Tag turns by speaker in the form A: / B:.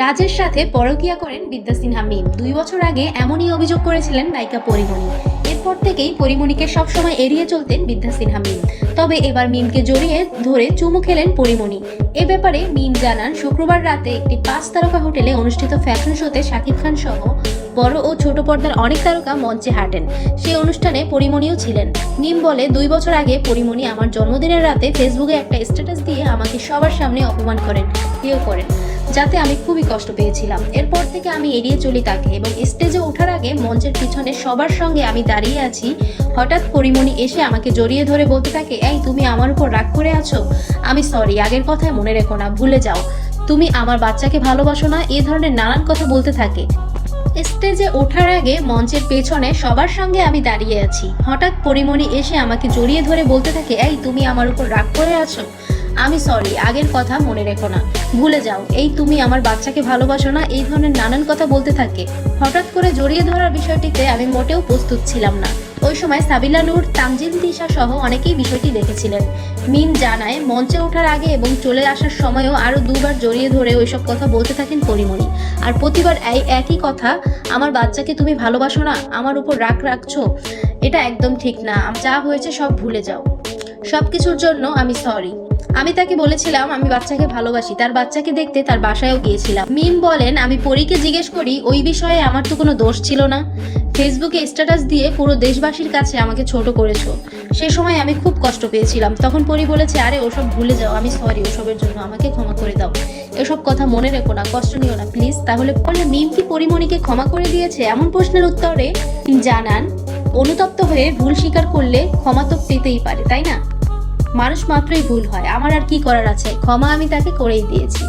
A: রাজের সাথে পরকিয়া করেন বিদ্যা সিনহা মিম। দুই বছর আগে এমনই অভিযোগ করেছিলেন নায়িকা পরিমণি। এরপর থেকেই পরিমণিকে সবসময় এড়িয়ে চলতেন বিদ্যা সিনহা মিম। তবে এবার মিমকে জড়িয়ে ধরে চুমু খেলেন পরিমণি। এ ব্যাপারে মিম জানান, শুক্রবার রাতে একটি পাঁচ তারকা হোটেলে অনুষ্ঠিত ফ্যাশন শোতে শাকিব খান সহ বড় ও ছোট পর্দার অনেক তারকা মঞ্চে হাঁটেন। সেই অনুষ্ঠানে পরিমণিও ছিলেন। মিম বলে, দুই বছর আগে পরিমণি আমার জন্মদিনের রাতে ফেসবুকে একটা স্ট্যাটাস দিয়ে আমাকে সবার সামনে অপমান করেন। বিয়ে করেন যাতে আমি খুবই কষ্ট পেয়েছিলাম। এরপর থেকে আমি এড়িয়ে চলি তাকে এবং স্টেজে ওঠার আগে মঞ্চের পিছনে সবার সঙ্গে আমি দাঁড়িয়ে আছি। হঠাৎ পরিমণি এসে আমাকে জড়িয়ে ধরে বলতে থাকে, এই, তুমি আমার উপর রাগ করে আছো? আমি সরি আগের কথায় মনে রেখো না, ভুলে যাও। তুমি আমার বাচ্চাকে ভালোবাসো না, এ ধরনের নানান কথা বলতে থাকে। স্টেজে ওঠার আগে মঞ্চের পেছনে সবার সঙ্গে আমি দাঁড়িয়ে আছি। হঠাৎ পরিমণি এসে আমাকে জড়িয়ে ধরে বলতে থাকে, এই, তুমি আমার উপর রাগ করে আছো? আমি সরি আগের কথা মনে রেখো না। ভুলে যাও, এই তুমি আমার বাচ্চাকে ভালোবাসো না, এই ধরনের নানান কথা বলতে থাকে। হঠাৎ করে জড়িয়ে ধরার বিষয়টিতে আমি মোটেও প্রস্তুত ছিলাম না। ওই সময় সাবিলা নূর তামজিল তিশা সহ অনেকেই বিষয়টি দেখেছিলেন। মিম জানায়, মঞ্চে ওঠার আগে এবং চলে আসার সময়ও আরও দুবার জড়িয়ে ধরে ওইসব কথা বলতে থাকেন পরিমণি। আর প্রতিবার এই একই কথা, আমার বাচ্চাকে তুমি ভালোবাসো না, আমার উপর রাগ রাখছো? এটা একদম ঠিক না, যা হয়েছে সব ভুলে যাও। সব কিছুর জন্য আমি সরি আমি তাকে বলেছিলাম, আমি বাচ্চাকে ভালোবাসি। তার বাচ্চাকে দেখতে তার বাসায়ও গিয়েছিলাম। মিম বলেন, আমি পরীকে জিজ্ঞেস করি, ওই বিষয়ে আমার তো কোনো দোষ ছিল না। ফেসবুকে স্ট্যাটাস দিয়ে পুরো দেশবাসীর কাছে আমাকে ছোট করেছ। সে সময় আমি খুব কষ্ট পেয়েছিলাম। তখন পরি বলেছে, আরে, ওসব ভুলে যাও, আমি সরি ওসবের জন্য আমাকে ক্ষমা করে দাও। এসব কথা মনে রেখো না, কষ্ট নিও না প্লিজ তাহলে বললে মিম কি পরিমণিকে ক্ষমা করে দিয়েছে? এমন প্রশ্নের উত্তরে জানান, অনুতপ্ত হয়ে ভুল স্বীকার করলে ক্ষমা তো পেতেই পারে, তাই না? মানুষ মাত্রই ভুল হয়। আমার আর কি করার আছে? ক্ষমা আমি তাকে করেই দিয়েছি।